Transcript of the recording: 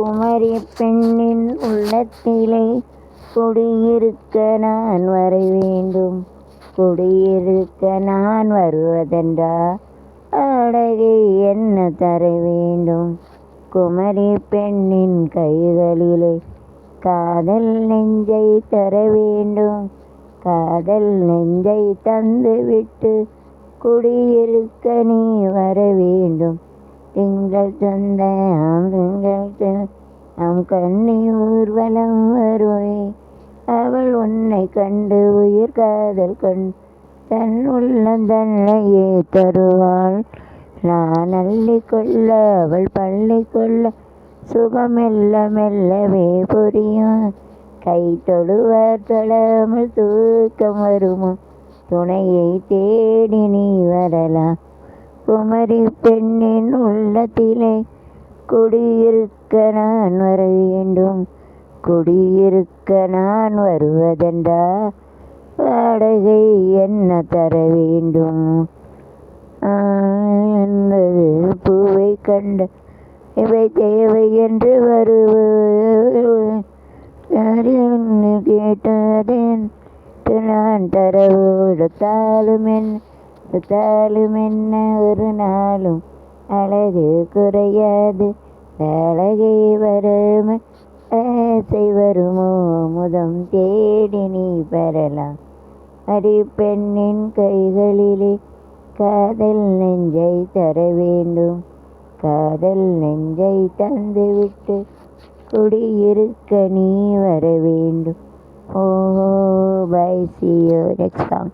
குமரி பெண்ணின் உள்ளத்திலே குடியிருக்க நான் வர வேண்டும் குடியிருக்க நான் வருவதென்றா? அழகை என்ன தர வேண்டும்? குமரி பெண்ணின் கைகளிலே காதல் நெஞ்சை தர வேண்டும். காதல் நெஞ்சை தந்துவிட்டு குடியிருக்க நீ வர வேண்டும். திங்கள் சொந்த ஆம் திங்கள் நம் கண்ணி ஊர்வலம் வருவே அவள் உன்னை கண்டு உயிர் காதல் கண்டு தன் உள்ள தன்னையே தருவாள். நான் அள்ளி கொள்ள அவள் பள்ளி கொள்ள சுகம் மெல்ல மெல்லவே புரியும். கை தொழுவார் தொழாமல் தூக்கம் வருமோ? துணையை தேடி நீ வரலாம். குமரி பெண்ணின் உள்ளத்திலே குடியிருக்க நான் வர வேண்டும். குடியிருக்க நான் வருவதென்றா? வாடகை என்ன தர வேண்டும்? என்பது பூவை கண்ட இவை தேவை என்று வருவேன் கேட்டதேன் நான் தரவு கொடுத்தாலும் என்ன பார்த்தாலும் என்ன ஒரு நாளும் அழகு குறையாது. அழகை வரும் ஆசை வருமோ? முதம் தேடி நீ பெறலாம். அடி பெண்ணின் கைகளிலே காதல் நெஞ்சை தர வேண்டும். காதல் நெஞ்சை தந்துவிட்டு குடியிருக்க நீ வர வேண்டும். ஓ bye see you next song